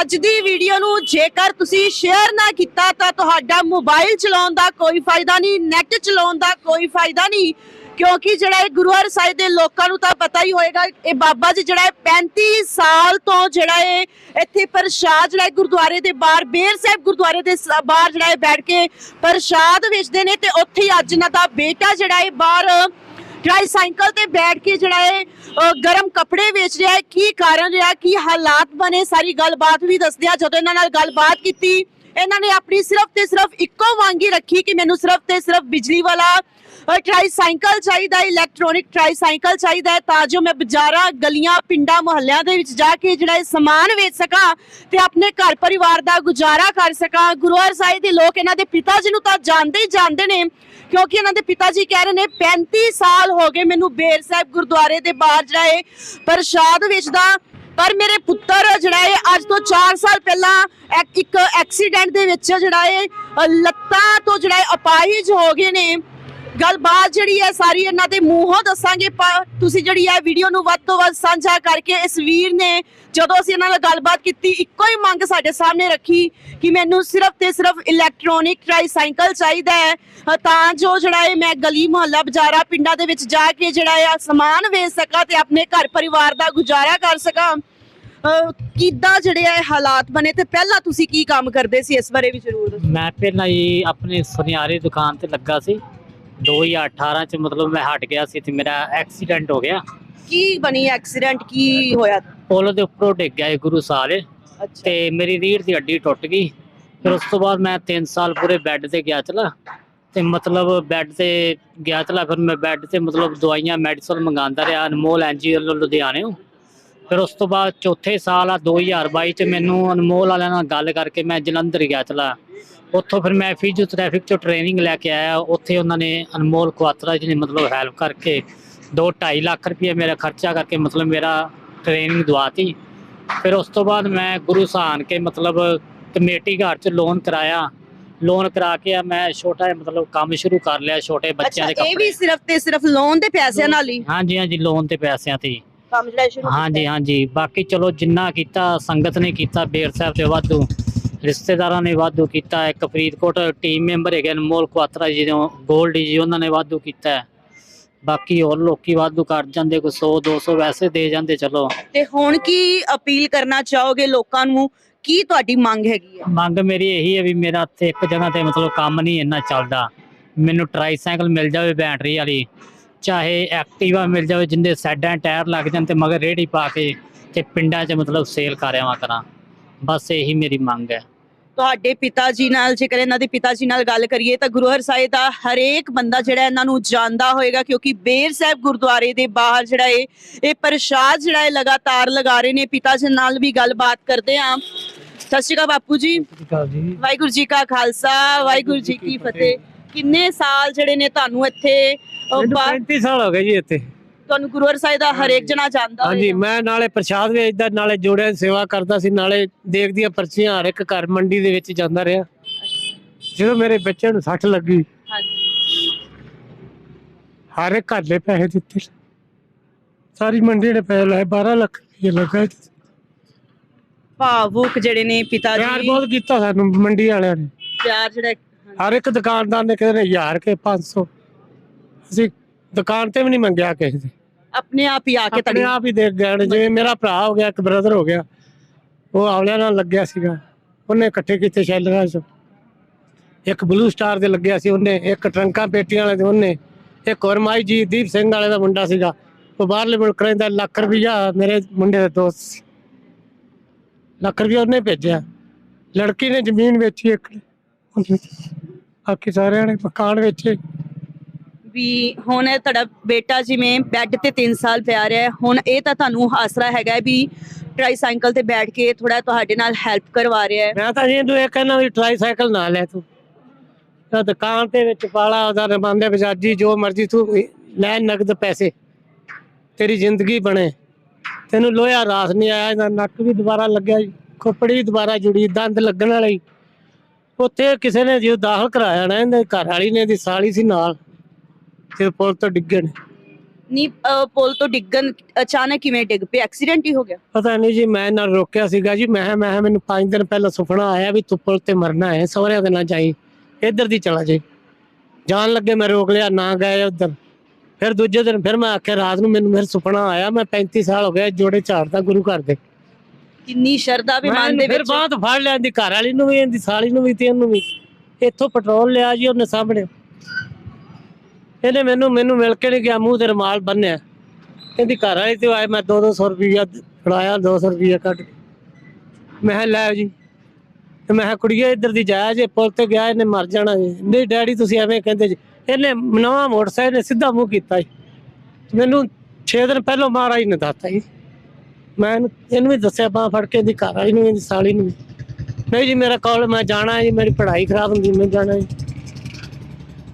ਅੱਜ ਦੀ ਵੀਡੀਓ ਨੂੰ ਜੇਕਰ ਤੁਸੀਂ ਸ਼ੇਅਰ ਨਾ ਕੀਤਾ ਤਾਂ ਤੁਹਾਡਾ ਮੋਬਾਈਲ ਚਲਾਉਣ ਦਾ ਕੋਈ ਫਾਇਦਾ ਨਹੀਂ ਨੈਟ ਚਲਾਉਣ ਦਾ ਕੋਈ ਫਾਇਦਾ ਨਹੀਂ। ਕਿਉਂਕਿ ਜਿਹੜਾ ਇਹ ਗੁਰੂ ਹਰ ਸਾਹਿਬ ਦੇ ਲੋਕਾਂ ਨੂੰ ਤਾਂ ਪਤਾ ਹੀ ਹੋਏਗਾ, ਇਹ ਬਾਬਾ ਜੀ ਜਿਹੜਾ ਹੈ 35 ਸਾਲ ਤੋਂ ਜਿਹੜਾ ਇਹ ਇੱਥੇ ਪ੍ਰਸ਼ਾਦ ਜਿਹੜਾ ਗੁਰਦੁਆਰੇ ਦੇ ਬਾਹਰ, ਬੇਰ ਸਾਹਿਬ ਗੁਰਦੁਆਰੇ ਦੇ ਬਾਹਰ ਜਿਹੜਾ ਹੈ ਬੈਠ ਕੇ ਪ੍ਰਸ਼ਾਦ ਵੇਚਦੇ ਨੇ ਤੇ ਉੱਥੇ ਹੀ ਅੱਜ ਇਹਨਾਂ ਦਾ ਬੇਟਾ ਜਿਹੜਾ ਹੈ ਬਾਹਰ ਟ੍ਰਾਈਸਾਈਕਲ ਤੇ ਬੈਠ ਕੇ ਜਿਹੜਾ ਹੈ ਗਰਮ ਕੱਪੜੇ ਵੇਚ ਰਿਹਾ ਹੈ। ਕੀ ਕਾਰਨ ਰਿਹਾ? ਕੀ ਹਾਲਾਤ ਬਣੇ? ਸਾਰੀ ਗੱਲਬਾਤ ਵੀ ਦੱਸਦੇ ਆ ਜਦੋਂ ਇਹਨਾਂ ਨਾਲ ਗੱਲਬਾਤ ਕੀਤੀ, ਇਹਨਾਂ ਨੇ ਆਪਣੀ ਸਿਰਫ ਤੇ ਸਿਰਫ ਇੱਕੋ ਮੰਗ ਹੀ ਰੱਖੀ ਕਿ ਮੈਨੂੰ ਸਿਰਫ ਤੇ ਸਿਰਫ ਬਿਜਲੀ ਵਾਲਾ ਟ੍ਰਾਈਸਾਈਕਲ ਚਾਹੀਦਾ, ਇਲੈਕਟ੍ਰੋਨਿਕ ਟ੍ਰਾਈਸਾਈਕਲ ਚਾਹੀਦਾ ਹੈ, ਤਾਂ ਜੋ ਮੈਂ ਬਾਜ਼ਾਰਾਂ, ਗਲੀਆਂ, ਪਿੰਡਾਂ, ਮੁਹੱਲਿਆਂ ਦੇ ਵਿੱਚ ਜਾ ਕੇ ਜਿਹੜਾ ਇਹ ਸਮਾਨ ਵੇਚ ਸਕਾਂ ਤੇ ਆਪਣੇ ਘਰ ਪਰਿਵਾਰ ਦਾ ਗੁਜ਼ਾਰਾ ਕਰ ਸਕਾਂ। ਗੁਰੂ ਹਰ ਸਾਹਿਬ ਦੇ ਲੋਕ ਇਹਨਾਂ ਦੇ ਪਿਤਾ ਜੀ ਨੂੰ ਤਾਂ ਜਾਣਦੇ ਹੀ ਜਾਣਦੇ ਨੇ ਕਿਉਂਕਿ ਇਹਨਾਂ ਦੇ ਪਿਤਾ ਜੀ ਕਹਿ ਰਹੇ ਨੇ 35 ਸਾਲ ਹੋ ਗਏ ਮੈਨੂੰ ਬੇਰ ਸਾਹਿਬ ਗੁਰਦੁਆਰੇ ਦੇ ਬਾਹਰ ਜਿਹੜਾ ਹੈ ਪ੍ਰਸ਼ਾਦ ਵੇਚਦਾ। ਪਰ ਮੇਰੇ ਪੁੱਤਰ ਜਿਹੜਾ ਹੈ ਅੱਜ ਤੋਂ 4 ਸਾਲ ਪਹਿਲਾਂ ਇੱਕ ਐਕਸੀਡੈਂਟ ਦੇ ਵਿੱਚ ਜਿਹੜਾ ਹੈ ਲੱਤਾਂ ਤੋਂ ਜਿਹੜਾ ਹੈ ਅਪਾਹਿਜ ਹੋ ਗਏ ਨੇ। ਗੱਲਬਾਤ ਜਿਹੜੀ ਹੈ ਸਾਰੀ ਇਹਨਾਂ ਦੇ ਮੂੰਹੋਂ ਦੱਸਾਂਗੇ ਤੁਸੀਂ ਜਿਹੜੀ ਹੈ ਵੀਡੀਓ ਨੂੰ ਵੱਧ ਤੋਂ ਵੱਧ ਸਾਂਝਾ ਕਰਕੇ ਇਸ ਵੀਰ ਨੇ ਜਦੋਂ ਅਸੀਂ ਇਹਨਾਂ ਨਾਲ ਗੱਲਬਾਤ ਕੀਤੀ, ਇੱਕੋ ਹੀ ਮੰਗ ਸਾਡੇ ਸਾਹਮਣੇ ਰੱਖੀ ਕਿ ਮੈਨੂੰ ਸਿਰਫ ਤੇ ਸਿਰਫ ਇਲੈਕਟ੍ਰੋਨਿਕ ਟ੍ਰਾਈਸਾਈਕਲ ਚਾਹੀਦਾ ਹੈ। ਤਾਂ ਜੋ ਜਿਹੜਾ ਹੈ ਮੈਂ ਗਲੀ ਮੁਹੱਲਾ ਬਾਜ਼ਾਰਾਂ ਪਿੰਡਾਂ ਦੇ ਵਿੱਚ ਜਾ ਕੇ ਜਿਹੜਾ ਹੈ ਸਮਾਨ ਵੇਚ ਸਕਾਂ ਤੇ ਆਪਣੇ ਘਰ ਪਰਿਵਾਰ ਦਾ ਗੁਜ਼ਾਰਾ ਕਰ ਸਕਾਂ। ਕਿੱਦਾਂ ਜਿਹੜੇ ਆ ਹਾਲਾਤ ਬਣੇ ਤੇ ਪਹਿਲਾਂ ਤੁਸੀਂ ਕੀ ਕੰਮ ਕਰਦੇ ਸੀ? ਇਸ ਬਾਰੇ ਵੀ ਜ਼ਰੂਰ ਦੱਸੋ। ਮੈਂ ਪਹਿਲਾਂ ਹੀ ਆਪਣੇ ਸੁਨਿਆਰੇ ਦੁਕਾਨ ਤੇ ਲੱਗਾ ਸੀ। 2018 ਚ ਮਤਲਬ ਮੈਂ ਹਟ ਗਿਆ ਸੀ ਤੇ ਮੇਰਾ ਐਕਸੀਡੈਂਟ ਹੋ ਗਿਆ। ਕੀ ਬਣੀ ਐਕਸੀਡੈਂਟ? ਕੀ ਹੋਇਆ? ਪੁਲ ਦੇ ਉੱਪਰੋਂ ਡਿੱਗ ਗਿਆ ਇਹ ਗੁਰੂ ਸਾਲ ਅੱਛਾ। ਤੇ ਮੇਰੀ ਰੀੜ੍ਹ ਦੀ ਹੱਡੀ ਟੁੱਟ ਗਈ। ਫਿਰ ਉਸ ਤੋਂ ਬਾਅਦ ਮੈਂ 3 ਸਾਲ ਪੂਰੇ ਬੈੱਡ ਤੇ ਗਿਆ ਚਲਾ। ਤੇ ਮਤਲਬ ਬੈੱਡ ਤੇ ਗਿਆ ਚਲਾ ਫਿਰ ਮੈਂ ਬੈੱਡ ਤੇ ਮਤਲਬ ਦਵਾਈਆਂ ਮੈਡੀਸਨ ਮੰਗਾਉਂਦਾ ਰਿਹਾ ਅਨਮੋਲ ਐਨਜੀਓ ਲੁਧਿਆਣਿਓਂ ਫਿਰ ਉਸ ਤੋਂ ਬਾਅਦ ਚੌਥੇ ਸਾਲ ਆ 2022 ਚ ਮੈਨੂੰ ਅਨਮੋਲ ਵਾਲਿਆਂ ਨਾਲ ਗੱਲ ਕਰਕੇ ਮੈਂ ਜਲੰਧਰ ਗਿਆ ਚਲਾ। ਉੱਥੋਂ ਫਿਰ ਮੈਂ ਫਿਜ਼ੀਓਥੈਰੇਪੀ ਚੋਂ ਟ੍ਰੇਨਿੰਗ ਲੈ ਕੇ ਆਇਆ ਉੱਥੇ ਉਹਨਾਂ ਨੇ ਅਨਮੋਲ ਕੁਆਤਰਾ ਜੀ ਨੇ ਮਤਲਬ ਹੈਲਪ ਕਰਕੇ 2.5 ਲੱਖ ਰੁਪਏ ਮੇਰਾ ਖਰਚਾ ਕਰਕੇ ਮਤਲਬ ਮੇਰਾ ਟ੍ਰੇਨਿੰਗ ਦਵਾਤੀ। ਫਿਰ ਉਸ ਤੋਂ ਬਾਅਦ ਮੈਂ ਗੁਰੂ ਸਹਾਨ ਕੇ ਮਤਲਬ ਕਮੇਟੀ ਘਰ ਚ ਲੋਨ ਕਰਾਇਆ। ਲੋਨ ਕਰਾ ਕੇ ਮੈਂ ਛੋਟਾ ਜਿਹਾ ਮਤਲਬ ਕੰਮ ਸ਼ੁਰੂ ਕਰ ਲਿਆ ਛੋਟੇ ਬੱਚਿਆਂ ਦੇ ਇਹ ਵੀ ਕੱਪੜੇ। ਸਿਰਫ ਤੇ ਸਿਰਫ ਲੋਨ ਦੇ ਪੈਸਿਆਂ ਨਾਲ ਹੀ? ਹਾਂਜੀ ਹਾਂਜੀ ਲੋਨ ਤੇ ਪੈਸਿਆਂ ਤੇ। ਕੰਮ ਜਿਹੜਾ ਸ਼ੁਰੂ ਹਾਂਜੀ ਹਾਂਜੀ ਬਾਕੀ ਚਲੋ ਜਿੰਨਾ ਕੀਤਾ ਸੰਗਤ ਨੇ ਕੀਤਾ ਬੇਰ ਸਾਹਿਬ ਤੇ ਵਾਧੂ। ਰਿਸ਼ਤੇਦਾਰਾਂ ਨੇ ਵਾਧੂ ਕੀਤਾ ਇੱਕ ਫਰੀਦਕੋਟ ਟੀਮ ਮੈਂਬਰ ਹੈਗੇ ਅਨਮੋਲ ਕੁਆਤਰਾ ਜੀ ਨੇ ਗੋਲਡ ਜੀ ਉਹਨਾਂ ਨੇ ਵਾਧੂ ਕੀਤਾ ਹੈ। ਬਾਕੀ ਹੋਰ ਲੋਕੀ ਵਾਧੂ ਕਰ ਜਾਂਦੇ ਕੋਈ 100 200 ਵੈਸੇ ਦੇ ਜਾਂਦੇ ਚਲੋ। ਤੇ ਹੁਣ ਕੀ ਅਪੀਲ ਕਰਨਾ ਚਾਹੋਗੇ ਲੋਕਾਂ ਨੂੰ? ਕੀ ਤੁਹਾਡੀ ਮੰਗ ਹੈਗੀ ਹੈ ਮੰਗ ਮੇਰੀ ਇਹੀ ਹੈ ਵੀ ਮੇਰਾ ਇੱਥੇ ਇੱਕ ਜਗ੍ਹਾ ਤੇ ਮਤਲਬ ਕੰਮ ਨਹੀਂ ਇੰਨਾ ਚੱਲਦਾ। ਮੈਨੂੰ ਟ੍ਰਾਈਸਾਈਕਲ ਮਿਲ ਜਾਵੇ ਬੈਟਰੀ ਵਾਲੀ ਚਾਹੇ ਐਕਟਿਵਾ ਮਿਲ ਜਾਵੇ ਜਿੰਦੇ ਸਾਈਡਾਂ ਟਾਇਰ ਲੱਗ ਜਾਣ ਤੇ ਮਗਰ ਰੇੜੀ ਪਾ ਕੇ ਤੇ ਪਿੰਡਾਂ 'ਚ ਮਤਲਬ ਸੇਲ ਕਰ ਆਵਾਂ ਕਰਾਂ। ਬਸ ਇਹੀ ਮੇਰੀ ਮੰਗ ਹੈ। ਤੁਹਾਡੇ ਪਿਤਾ ਜੀ ਨਾਲ ਜੇਕਰ ਇਹਨਾਂ ਦੇ ਪਿਤਾ ਜੀ ਨਾਲ ਗੱਲ ਕਰੀਏ ਤਾਂ ਗੁਰੂ ਹਰਸਾਏ ਦਾ ਹਰੇਕ ਬੰਦਾ ਜਿਹੜਾ ਇਹਨਾਂ ਨੂੰ ਜਾਣਦਾ ਹੋਏਗਾ ਕਿਉਂਕਿ ਬੇਰ ਸਾਹਿਬ ਗੁਰਦੁਆਰੇ ਦੇ ਬਾਹਰ ਜਿਹੜਾ ਇਹ ਇਹ ਪ੍ਰਸ਼ਾਦ ਜਿਹੜਾ ਹੈ ਲਗਾਤਾਰ ਲਗਾ ਰਹੇ ਨੇ। ਪਿਤਾ ਜੀ ਨਾਲ ਵੀ ਗੱਲਬਾਤ ਕਰਦੇ ਆ ਸਤਿ ਸ਼੍ਰੀ ਅਕਾਲ ਬਾਪੂ ਜੀ। ਵਾਹਿਗੁਰੂ ਜੀ ਕਾ ਖਾਲਸਾ ਵਾਹਿਗੁਰੂ ਜੀ ਕੀ ਫਤਿਹ। ਕਿੰਨੇ ਸਾਲ ਜਿਹੜੇ ਨੇ ਤੁਹਾਨੂੰ ਇੱਥੇ ਅਹ, ਬਾ- 35 ਸਾਲ ਹੋ ਗਏ ਜੀ ਇੱਥੇ। ਤੁਹਾਨੂੰ ਗੁਰੂ ਹਰਸਾਏ ਦਾ ਹਰੇਕ ਜਣਾ ਜਾਣਦਾ ਹਾਂਜੀ ਹੋਏਗਾ ਮੈਂ ਨਾਲੇ ਪ੍ਰਸ਼ਾਦ ਵੇਚਦਾ ਨਾਲੇ ਜੋੜਿਆਂ ਦੀ ਸੇਵਾ ਕਰਦਾ ਸੀ ਨਾਲੇ ਦੇਖ ਦੀਆਂ ਪਰਚੀਆਂ ਹਰ ਇੱਕ ਘਰ ਮੰਡੀ ਦੇ ਵਿੱਚ ਜਾਂਦਾ ਰਿਹਾ। ਜਦੋਂ ਮੇਰੇ ਬੱਚਿਆਂ ਨੂੰ ਸੱਟ ਲੱਗੀ ਹਾਂਜੀ। ਹਰ ਇੱਕ ਘਰ ਦੇ ਪੈਸੇ ਦਿੱਤੇ। ਸਾਰੀ ਮੰਡੀ ਨੇ ਪੈਸੇ ਲਾਏ 12 ਲੱਖ ਰੁਪਏ ਲੱਗਾ ਜੀ। ਭਾਵੁਕ ਜਿਹੜੇ ਨੇ ਪਿਤਾ ਪਿਆਰ ਜੀ ਬਹੁਤ ਕੀਤਾ ਸਾਨੂੰ ਮੰਡੀ ਵਾਲਿਆਂ ਨੇ। ਪਿਆਰ ਜਿਹੜਾ ਹਰ ਇੱਕ ਦੁਕਾਨਦਾਰ ਨੇ ਕਹਿੰਦੇ ਨੇ 1000 ਕੇ 500 ਅਸੀਂ ਦੁਕਾਨ ਤੇ ਵੀ ਨਹੀਂ ਮੰਗਿਆ ਕਿਸੇ ਦੇ। ਆਪਣੇ ਆਪ ਹੀ ਆ ਕੇ ਆਪਣੇ ਆਪ ਹੀ ਦੇ ਗਏ ਨੇ। ਜਿਵੇਂ ਮੇਰਾ ਭਰਾ ਹੋ ਗਿਆ ਇੱਕ ਬ੍ਰਦਰ ਹੋ ਗਿਆ ਉਹ ਆਵਲਿਆਂ ਨਾਲ ਲੱਗਿਆ ਸੀਗਾ। ਉਹਨੇ ਇਕੱਠੇ ਕੀਤੇ ਸ਼ੈਲਰਾਂ ਚ। ਇੱਕ ਬਲੂ ਸਟਾਰ ਦੇ ਲੱਗਿਆ ਸੀ ਉਹਨੇ ਇੱਕ ਟਰੰਕਾਂ ਪੇਟੀਆਂ ਵਾਲੇ ਦੇ ਉਹਨੇ ਇੱਕ ਹੋਰ ਮਾਈ ਜੀ ਦੀਪ ਸਿੰਘ ਵਾਲੇ ਦਾ ਮੁੰਡਾ ਸੀਗਾ। ਉਹ ਬਾਹਰਲੇ ਮੁਲਕ ਰਹਿੰਦਾ ਲੱਖ ਰੁਪਈਆ ਮੇਰੇ ਮੁੰਡੇ ਦਾ ਦੋਸਤ ਸੀ। ਲੱਖ ਰੁਪਈਆ ਉਹਨੇ ਭੇਜਿਆ। ਲੜਕੀ ਨੇ ਜ਼ਮੀਨ ਵੇਚੀ ਇੱਕ। ਬਾਕੀ ਸਾਰਿਆਂ ਨੇ ਮਕਾਨ ਵੇਚੇ। ਵੀ ਹੁਣ ਤੁਹਾਡਾ ਬੇਟਾ ਜਿਵੇਂ ਬੈੱਡ ਤੇ 3 ਸਾਲ ਪਿਆ ਰਿਹਾ ਹੈ, ਹੁਣ ਇਹ ਤਾਂ ਤੁਹਾਨੂੰ ਆਸਰਾ ਹੈਗਾ ਵੀ ਟ੍ਰਾਈਸਾਈਕਲ ਤੇ ਬੈਠ ਕੇ ਥੋੜਾ ਤੁਹਾਡੇ ਨਾਲ ਹੈਲਪ ਕਰਵਾ ਰਿਹਾ ਹੈ। ਮੈਂ ਤਾਂ ਜੀ ਤੂੰ ਇਹ ਕਹਿੰਦਾ ਵੀ ਟ੍ਰਾਈਸਾਈਕਲ ਨਾ ਲੈ ਤੂੰ। ਤਾਂ ਦੁਕਾਨ ਤੇ ਵਿੱਚ ਪਾਲਾ ਉਹਦਾ ਰਮਾਂਦੇ ਬਜਾਜੀ ਜੋ ਮਰਜ਼ੀ ਤੂੰ ਲੈ ਨਗਦ ਪੈਸੇ ਤੇਰੀ ਜ਼ਿੰਦਗੀ ਬਣੇ। ਤੈਨੂੰ ਲੋਹਾ ਰਾਸ ਨਹੀਂ ਆਇਆ ਇਹਦਾ ਨੱਕ ਵੀ ਦੁਬਾਰਾ ਲੱਗਿਆ ਖੋਪੜੀ ਵੀ ਦੁਬਾਰਾ ਜੁੜੀ ਦੰਦ ਲੱਗਣ ਵਾਲੀ ਉੱਥੇ ਕਿਸੇ ਨੇ ਜਦੋਂ ਦਾਖਲ ਕਰਾਇਆ ਨਾ ਇਹਦੇ ਘਰ ਵਾਲੀ ਨੇ ਦੀ ਸਾਲੀ ਸੀ ਨਾਲ। ਜਦੋਂ ਪੁਲ ਤੋਂ ਡਿੱਗੇ ਨੇ ਪੁਲ ਤੋਂ ਡਿੱਗਣ ਅਚਾਨਕ ਕਿਵੇਂ ਡਿੱਗ ਪਏ ਐਕਸੀਡੈਂਟ ਹੀ ਹੋ ਗਿਆ? ਪਤਾ ਨਹੀਂ ਜੀ ਮੈਂ ਨਾਲ ਰੋਕਿਆ ਸੀਗਾ ਜੀ। ਮੈਂ ਮੈਂ ਕਿਹਾ ਮੈਨੂੰ 5 ਦਿਨ ਪਹਿਲਾਂ ਸੁਪਨਾ ਆਇਆ ਵੀ ਤੂੰ ਪੁਲ ਤੇ ਮਰਨਾ ਹੈ ਸਹੁਰਿਆਂ ਦੇ ਨਾ ਜਾਈ। ਇੱਧਰ ਦੀ ਚਲਾ ਜਾਈ। ਜਾਣ ਲੱਗੇ ਮੈਂ ਰੋਕ ਲਿਆ ਨਾ ਗਏ ਉਧਰ। ਫਿਰ ਦੂਜੇ ਦਿਨ ਫਿਰ ਮੈਂ ਆਖਿਆ ਰਾਤ ਨੂੰ ਮੈਨੂੰ ਮੇਰੇ ਸੁਪਨਾ ਆਇਆ। ਮੈਂ 35 ਸਾਲ ਹੋ ਗਏ ਜੋੜੇ ਝਾੜਦਾ ਗੁਰੂ ਘਰ ਦੇ। ਕਿੰਨੀ ਸ਼ਰਧਾ ਵੀ ਮਨ ਦੇ ਫਿਰ ਵਿੱਚ। ਬਾਤ ਫੜ ਲਿਆ ਦੀ ਘਰ ਵਾਲੀ ਨੂੰ ਵੀ ਇਹਦੀ ਸਾਲੀ ਨੂੰ ਵੀ ਤੇ ਇਹਨੂੰ ਵੀ। ਇੱਥੋਂ ਪੈਟਰੋਲ ਲਿਆ ਜੀ ਉਹਨੇ ਸਾਹਮਣੇ। ਇਹਨੇ ਮੈਨੂੰ ਮੈਨੂੰ ਮਿਲ ਕੇ ਨਹੀਂ ਗਿਆ, ਮੂੰਹ ਤੇ ਰਮਾਲ ਬੰਨਿਆ। ਇਹਦੀ ਘਰ ਵਾਲੀ ਤੇ ਆਏ, ਮੈਂ 2-200 ਰੁਪਈਆ ਫੜਾਇਆ 200 ਰੁਪਈਆ ਕੱਢ ਕੇ। ਮੈਂ ਕਿਹਾ, ਲੈ ਜੀ। ਤੇ ਮੈਂ ਕਿਹਾ, ਕੁੜੀਏ, ਇੱਧਰ ਦੀ ਜਾਇਆ ਜੇ, ਪੁਲ ਤੇ ਗਿਆ, ਇਹਨੇ ਮਰ ਜਾਣਾ ਜੀ। ਨਹੀਂ, ਡੈਡੀ, ਤੁਸੀਂ ਐਵੇਂ ਕਹਿੰਦੇ ਜੀ। ਇਹਨੇ ਨਵਾਂ ਮੋਟਰਸਾਈਕਲ ਨੇ ਸਿੱਧਾ ਮੂੰਹ ਕੀਤਾ ਜੀ। ਮੈਨੂੰ 6 ਦਿਨ ਪਹਿਲਾਂ ਮਹਾਰਾਜ ਨੇ ਨਹੀਂ ਦੱਸਤਾ ਜੀ। ਮੈਂ ਇਹਨੂੰ ਇਹਨੂੰ ਵੀ ਦੱਸਿਆ, ਬਾਂਹ ਫੜ ਕੇ, ਇਹਦੀ ਘਰ ਵਾਲੀ ਨੂੰ ਇਹਦੀ ਸਾਲੀ ਨੂੰ ਵੀ। ਨਹੀਂ ਜੀ, ਮੇਰਾ ਕਾਲ, ਮੈਂ ਜਾਣਾ ਜੀ, ਮੇਰੀ ਪੜ੍ਹਾਈ ਖਰਾਬ ਹੁੰਦੀ, ਮੈਂ ਜਾਣਾ ਜੀ।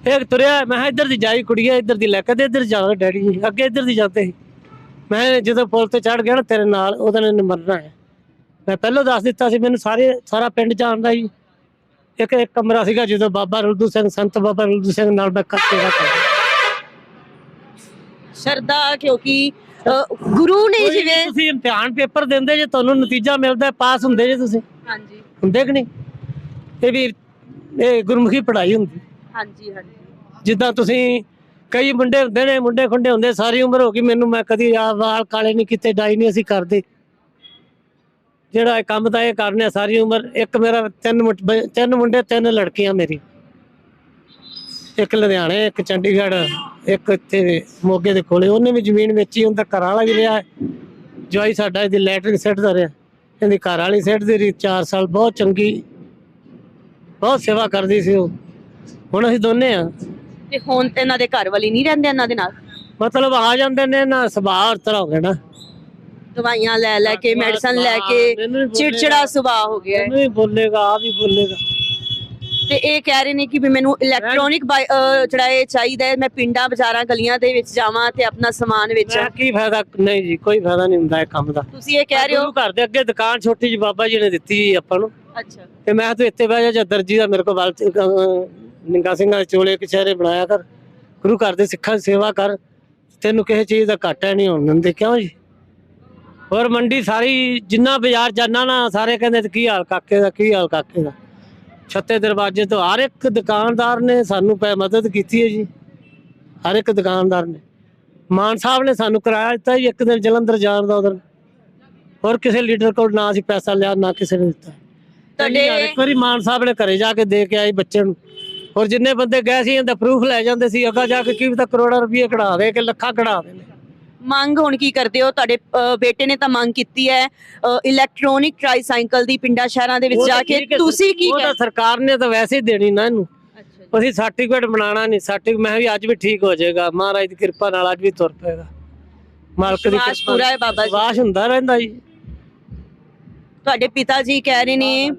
ਇਹ ਤੁਰਿਆ ਮੈਂ ਕਿਹਾ ਇੱਧਰ ਦੀ ਜਾਈ ਕੁੜੀਏ ਇੱਧਰ ਦੀ ਲੈ ਕੇ ਤੇ ਇੱਧਰ ਜਾਓ ਡੈਡੀ ਜੀ ਅੱਗੇ ਇੱਧਰ ਦੀ ਜਾਂਦੇ ਸੀ। ਮੈਂ ਜਦੋਂ ਪੁਲ ਤੇ ਚੜ ਗਿਆ ਨਾ ਤੇਰੇ ਨਾਲ ਉਹਦੇ ਇਹਨੇ ਮਰਨਾ ਹੈ। ਮੈਂ ਪਹਿਲਾਂ ਦੱਸ ਦਿੱਤਾ ਸੀ ਮੈਨੂੰ ਸਾਰੇ ਸਾਰਾ ਪਿੰਡ ਜਾਣਦਾ ਜੀ ਇੱਕ ਇੱਕ ਕਮਰਾ ਸੀਗਾ ਜਦੋਂ ਬਾਬਾ ਰੁਲਦੂ ਸਿੰਘ ਸੰਤ ਬਾਬਾ ਰੁਲਦੂ ਸਿੰਘ ਨਾਲ ਮੈਂ ਕੱਟੇ ਦਾ ਸ਼ਰਧਾ ਕਿਉਂਕਿ ਅ, ਗੁਰੂ ਨੇ ਜਿਵੇਂ ਤੁਸੀਂ ਇਮਤਿਹਾਨ ਪੇਪਰ ਦਿੰਦੇ ਜੇ ਤੁਹਾਨੂੰ ਨਤੀਜਾ ਮਿਲਦਾ ਪਾਸ ਹੁੰਦੇ ਜੇ ਤੁਸੀਂ। ਹਾਂਜੀ। ਹੁੰਦੇ ਕਿ ਨਹੀਂ? ਇਹ ਵੀ ਇਹ ਗੁਰਮੁਖੀ ਪੜ੍ਹਾਈ ਹੁੰਦੀ। ਹਾਂਜੀ ਹਾਂਜੀ। ਜਿੱਦਾਂ ਤੁਸੀਂ ਕਈ ਮੁੰਡੇ ਹੁੰਦੇ ਨੇ, ਮੁੰਡੇ ਖੁੰਡੇ ਹੁੰਦੇ, ਸਾਰੀ ਉਮਰ ਹੋ ਗਈ ਮੈਨੂੰ, ਮੈਂ ਕਦੀ ਆ ਵਾਲ ਕਾਲੇ ਨਹੀਂ ਕੀਤੇ, ਡਾਈ ਨਹੀਂ ਅਸੀਂ ਕਰਦੇ। ਜਿਹੜਾ ਇਹ ਕੰਮ ਤਾਂ ਇਹ ਕਰਨੇ ਸਾਰੀ ਉਮਰ, ਇੱਕ ਮੇਰਾ ਤਿੰਨ ਮੁੰ- ਬ- ਤਿੰਨ ਮੁੰਡੇ, ਤਿੰਨ ਲੜਕੀਆਂ ਮੇਰੀ। ਇੱਕ ਲੁਧਿਆਣੇ, ਇੱਕ ਚੰਡੀਗੜ੍ਹ, ਇੱਕ ਇੱਥੇ ਮੋਗੇ ਦੇ ਕੋਲੇ। ਉਹਨੇ ਵੀ ਜ਼ਮੀਨ ਵੇਚੀ, ਉਹਦਾ ਘਰ ਵਾਲਾ ਵੀ ਰਿਹਾ। ਜਵਾਈ ਸਾਡਾ ਇਹਦੀ ਲੈਟਰਿੰਗ ਸੈੱਟ ਦਾ ਰਿਹਾ। ਇਹਦੀ ਘਰ ਵਾਲੀ ਸੈੱਟ ਦੀ ਰਹੀ 4 ਸਾਲ, ਬਹੁਤ ਚੰਗੀ, ਬਹੁਤ ਸੇਵਾ ਕਰਦੀ ਸੀ ਉਹ। ਹੁਣ ਅਸੀਂ ਦੋਨੇ ਆ। ਤੇ ਹੁਣ ਇਹਨਾਂ ਦੇ ਘਰ ਵਾਲੀ ਨਹੀਂ ਰਹਿੰਦੇ ਇਹਨਾਂ ਦੇ ਨਾਲ? ਮਤਲਬ ਆ ਜਾਂਦੇ ਨੇ ਨਾ ਸੁਭਾਅ ਹਰ ਤਰ੍ਹਾਂ ਹੋ ਗਿਆ ਨਾ। ਦਵਾਈਆਂ ਲੈ ਲੈ ਕੇ ਮੈਡੀਸਨ ਲੈ ਕੇ ਮੈਨੂੰ ਵੀ ਬੋਲੇਗਾ, ਚਿੜਚਿੜਾ ਸੁਭਾਅ ਹੋ ਗਿਆ। ਹੈ। ਮੈਨੂੰ ਵੀ ਬੋਲੇਗਾ ਆ ਵੀ ਬੋਲੇਗਾ। ਤੇ ਇਹ ਕਹਿ ਰਹੇ ਨੇ ਕਿ ਵੀ ਮੈਨੂੰ ਇਲੈਕਟ੍ਰੋਨਿਕ ਜਿਹੜਾ ਇਹ ਚਾਹੀਦਾ ਹੈ ਮੈਂ ਪਿੰਡਾਂ ਬਾਜ਼ਾਰਾਂ ਗਲੀਆਂ ਦੇ ਵਿੱਚ ਜਾਵਾਂ ਤੇ ਆਪਣਾ ਸਮਾਨ ਵੇਚਾਂ। ਮੈਂ ਕੀ ਫਾਇਦਾ? ਨਹੀਂ ਜੀ ਕੋਈ ਫਾਇਦਾ ਨਹੀਂ ਹੁੰਦਾ ਇਹ ਕੰਮ ਦਾ। ਤੁਸੀਂ ਇਹ ਕਹਿ ਰਹੇ ਹੋ ਗੁਰੂ ਘਰ ਦੇ ਅੱਗੇ ਦੁਕਾਨ ਛੋਟੀ ਜੀ ਬਾਬਾ ਜੀ ਨੇ ਦਿੱਤੀ ਆਪਾਂ ਨੂੰ। ਅੱਛਾ। ਤੇ ਮੈਂ ਤੂੰ ਇੱਥੇ ਬਹਿ ਜਾ ਜਾਂ ਦਰਜੀ ਦਾ ਮੇਰੇ ਕੋਲ ਵੱਲ ਤੇ, ਨਿੰਗਾ ਸਿੰਘਾਂ ਦੇ ਚੋਲੇ ਕਚਹਿਰੇ ਬਣਾਇਆ ਕਰ। ਗੁਰੂ ਘਰ ਦੇ ਸਿੱਖਾਂ ਦੀ ਸੇਵਾ ਕਰ। ਤੈਨੂੰ ਕਿਸੇ ਚੀਜ਼ ਦਾ ਘਾਟਾ ਨਹੀਂ ਹੋਣ ਦਿੰਦੇ ਕਿਉਂ ਜੀ? ਹੋਰ ਮੰਡੀ ਸਾਰੀ ਜਿੰਨਾ ਬਾਜ਼ਾਰ ਜਾਣਾ ਨਾ ਸਾਰੇ ਕਹਿੰਦੇ ਕੀ ਹਾਲ ਕਾਕੇ ਦਾ ਕੀ ਹਾਲ ਕਾਕੇ ਦਾ। ਛੱਤੇ ਦਰਵਾਜ਼ੇ ਤੋਂ ਹਰ ਇੱਕ ਦੁਕਾਨਦਾਰ ਨੇ ਸਾਨੂੰ ਪੈ ਮਦਦ ਕੀਤੀ ਹੈ ਜੀ। ਹਰ ਇੱਕ ਦੁਕਾਨਦਾਰ ਨੇ। ਮਾਨ ਸਾਹਿਬ ਨੇ ਸਾਨੂੰ ਕਿਰਾਇਆ ਦਿੱਤਾ ਜੀ ਇੱਕ ਦਿਨ ਜਲੰਧਰ ਜਾਣ ਦਾ ਉਧਰ ਹੋਰ ਕਿਸੇ ਲੀਡਰ ਕੋਲ ਨਾ ਅਸੀਂ ਪੈਸਾ ਲਿਆ ਨਾ ਕਿਸੇ ਨੇ ਦਿੱਤਾ। ਤੁਹਾਡੇ ਤੁਹਾਡੇ ਇੱਕ ਵਾਰੀ ਮਾਨ ਸਾਹਿਬ ਨੇ ਘਰੇ ਜਾ ਕੇ ਦੇ ਕੇ ਆਈ ਬੱਚੇ ਨੂੰ। ਔਰ ਜਿੰਨੇ ਬੰਦੇ ਗਏ ਸੀ ਇਹਦਾ ਪ੍ਰੂਫ ਲੈ ਜਾਂਦੇ ਸੀ ਅੱਗਾ ਜਾ ਕੇ ਕੀ ਪਤਾ ਕਰੋੜਾਂ ਰੁਪਏ ਕਢਾ ਦੇ ਕਿ ਲੱਖਾਂ ਕਢਾ ਦੇ। ਨੇ ਮੰਗ ਹੁਣ ਕੀ ਕਰਦੇ ਹੋ? ਤੁਹਾਡੇ ਅ, ਬੇਟੇ ਨੇ ਤਾਂ ਮੰਗ ਕੀਤੀ ਹੈ ਇਲੈਕਟ੍ਰੋਨਿਕ ਟ੍ਰਾਈਸਾਈਕਲ ਦੀ ਪਿੰਡਾਂ ਸ਼ਹਿਰਾਂ ਦੇ ਵਿੱਚ ਉਹ ਜਾ ਤਾਂ ਕੇ। ਠੀਕ ਹੈ, ਤੁਸੀਂ ਕੀ ਉਹ ਤਾਂ ਸਰਕਾਰ ਨੇ ਤਾਂ ਵੈਸੇ ਹੀ ਦੇਣੀ ਨਾ ਇਹਨੂੰ। ਅਸੀਂ ਸਰਟੀਫਿਕੇਟ ਬਣਾਉਣਾ ਨਹੀਂ ਸਰਟੀਫਿਕੇਟ ਮੈਂ ਵੀ ਅੱਜ ਵੀ ਠੀਕ ਹੋ ਜਾਏਗਾ। ਮਹਾਰਾਜ ਦੀ ਕਿਰਪਾ ਨਾਲ ਅੱਜ ਵੀ ਤੁਰ ਪਏਗਾ। ਮਾਲਕ ਦੀ ਵਿਸ਼ਵਾਸ ਪੂਰਾ ਹੈ ਬਾਬਾ ਜੀ। ਵਿਸ਼ਵਾਸ ਹੁੰਦਾ ਰਹਿੰਦਾ ਜੀ। ਤੁਹਾਡੇ ਪਿਤਾ ਜੀ ਕਹਿ ਰਹੇ ਨੇ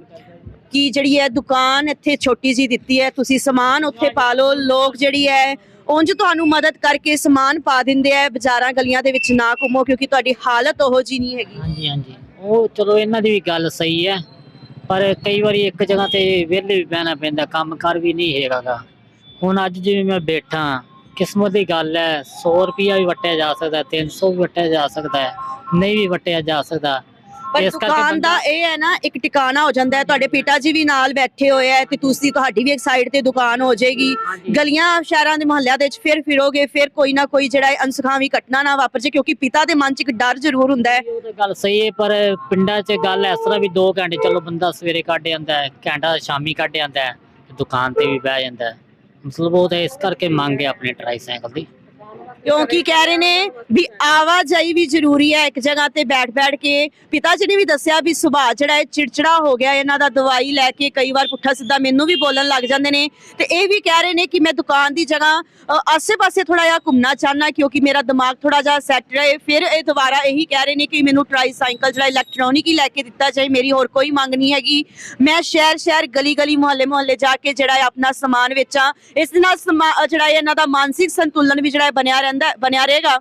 ਕਿ ਜਿਹੜੀ ਹੈ ਦੁਕਾਨ ਇੱਥੇ ਛੋਟੀ ਜੀ ਦਿੱਤੀ ਹੈ, ਤੁਸੀਂ ਸਮਾਨ ਉੱਥੇ ਪਾ ਲਓ, ਲੋਕ ਜਿਹੜੀ ਹੈ, ਉਂਝ ਤੁਹਾਨੂੰ ਮਦਦ ਕਰਕੇ ਸਮਾਨ ਪਾ ਦਿੰਦੇ ਆ ਬਾਜ਼ਾਰਾਂ ਗਲੀਆਂ ਦੇ ਵਿੱਚ ਨਾ ਘੁੰਮੋ, ਕਿਉਂਕਿ ਤੁਹਾਡੀ ਹਾਲਤ ਉਹੋ ਜੀ ਨਹੀਂ ਹੈਗੀ। ਹਾਂਜੀ ਹਾਂਜੀ। ਉਹ ਚਲੋ, ਇਹਨਾਂ ਦੀ ਵੀ ਗੱਲ ਸਹੀ ਹੈ, ਪਰ ਕਈ ਵਾਰੀ ਇੱਕ ਜਗ੍ਹਾ ਤੇ ਵਿਹਲੇ ਵੀ ਬਹਿਣਾ ਪੈਂਦਾ ਕੰਮ ਕਰ ਵੀ ਨਹੀਂ ਹੈਗਾਗਾ ਹੁਣ ਅੱਜ ਜਿਵੇਂ ਮੈਂ ਬੈਠਾ, ਕਿਸਮਤ ਦੀ ਗੱਲ ਹੈ 100 ਰੁਪਿਆ ਵੀ ਵਟਿਆ ਜਾ ਸਕਦਾ 300 ਵੀ ਵਟਿਆ ਜਾ ਸਕਦਾ ਹੈ, ਨਹੀਂ ਵੀ ਵਟਿਆ ਜਾ ਸਕਦਾ। ਪਰ ਦੁਕਾਨ ਦਾ ਇਹ ਹੈ ਨਾ ਇੱਕ ਟਿਕਾਣਾ ਹੋ ਜਾਂਦਾ ਹੈ। ਤੁਹਾਡੇ ਪਿਤਾ ਜੀ ਵੀ ਨਾਲ ਬੈਠੇ ਹੋਏ ਆ ਤੇ ਤੁਸੀਂ ਤੁਹਾਡੀ ਵੀ ਇੱਕ ਸਾਈਡ ਤੇ ਦੁਕਾਨ ਹੋ ਜਾਏਗੀ। ਗਲੀਆਂ ਸ਼ਹਿਰਾਂ ਦੇ ਮੁਹੱਲਿਆਂ ਦੇ ਵਿੱਚ ਫਿਰ ਫਿਰੋਗੇ ਫਿਰ ਕੋਈ ਨਾ ਕੋਈ ਜਿਹੜਾ ਅਨਸਖਾਵੀ ਘਟਨਾ ਨਾ ਵਾਪਰ ਜੇ ਕਿਉਂਕਿ ਪਿਤਾ ਦੇ ਮਨ 'ਚ ਇੱਕ ਡਰ ਜ਼ਰੂਰ ਹੁੰਦਾ ਹੈ। ਉਹ ਤਾਂ ਗੱਲ ਸਹੀ ਹੈ ਪਰ ਪਿੰਡਾਂ 'ਚ ਗੱਲ ਇਸ ਤਰ੍ਹਾਂ ਵੀ 2 ਘੰਟੇ ਚਲੋ ਬੰਦਾ ਸਵੇਰੇ ਕੱਢ ਜਾਂਦਾ ਹੈ ਘੰਟਾ ਸ਼ਾਮੀ ਕੱਢ ਜਾਂਦਾ ਹੈ ਦੁਕਾਨ ਤੇ ਵੀ ਬਹਿ ਜਾਂਦਾ ਹੈ। ਮਤਲਬ ਉਹ ਤਾਂ ਇਸ ਕਰਕੇ ਮੰਗ ਹੈ ਆਪਣੇ ਟਰਾਈਸਾਈਕਲ ਦੀ। ਕਿਉਂਕਿ ਕਹਿ ਰਹੇ ਨੇ? ਵੀ ਆਵਾਜਾਈ ਵੀ ਜ਼ਰੂਰੀ ਹੈ, ਇੱਕ ਜਗ੍ਹਾ ਤੇ ਬੈਠ ਬੈਠ ਕੇ। ਪਿਤਾ ਜੀ ਨੇ ਵੀ ਦੱਸਿਆ ਵੀ ਸੁਭਾਅ ਜਿਹੜਾ ਹੈ ਚਿੜਚਿੜਾ ਹੋ ਗਿਆ, ਇਹਨਾਂ ਦਾ ਦਵਾਈ ਲੈ ਕੇ ਕਈ ਵਾਰ ਪੁੱਠਾ ਸਿੱਧਾ ਮੈਨੂੰ ਵੀ ਬੋਲਣ ਲੱਗ ਜਾਂਦੇ ਨੇ। ਤੇ ਇਹ ਵੀ ਕਹਿ ਰਹੇ ਨੇ ਕਿ ਮੈਂ ਦੁਕਾਨ ਦੀ ਜਗ੍ਹਾ ਆਸੇ-ਪਾਸੇ ਥੋੜਾ ਜਿਹਾ ਘੁੰਮਣਾ ਚਾਹਨਾ ਕਿਉਂਕਿ ਮੇਰਾ ਦਿਮਾਗ ਥੋੜਾ ਜਿਹਾ ਸੈੱਟ ਰਹੇ। ਫਿਰ ਇਹ ਦੁਬਾਰਾ ਇਹੀ ਕਹਿ ਰਹੇ ਨੇ ਕਿ ਮੈਨੂੰ ਟ੍ਰਾਈਸਾਈਕਲ ਜਿਹੜਾ ਇਲੈਕਟ੍ਰੋਨਿਕ ਹੀ ਲੈ ਕੇ ਦਿੱਤਾ ਜਾਏ, ਮੇਰੀ ਹੋਰ ਕੋਈ ਮੰਗ ਨਹੀਂ ਹੈਗੀ। ਮੈਂ ਸ਼ਹਿਰ ਸ਼ਹਿਰ ਗਲੀ ਗਲੀ ਮੁਹੱਲੇ ਮੁਹੱਲੇ ਜਾ ਕੇ ਜਿਹੜਾ ਹੈ ਆਪਣਾ ਸਮਾਨ ਵੇਚਾਂ। ਇਸ ਨਾਲ ਸਮਾ- ਜਿਹੜਾ ਹੈ ਇਹਨਾਂ ਦਾ ਮਾਨਸਿਕ ਸੰਤੁਲਨ ਵੀ ਜਿਹੜਾ ਬਣਿਆ ਰਹਿੰਦਾ ਰਹਿੰਦਾ ਬਣਿਆ ਰਹੇਗਾ।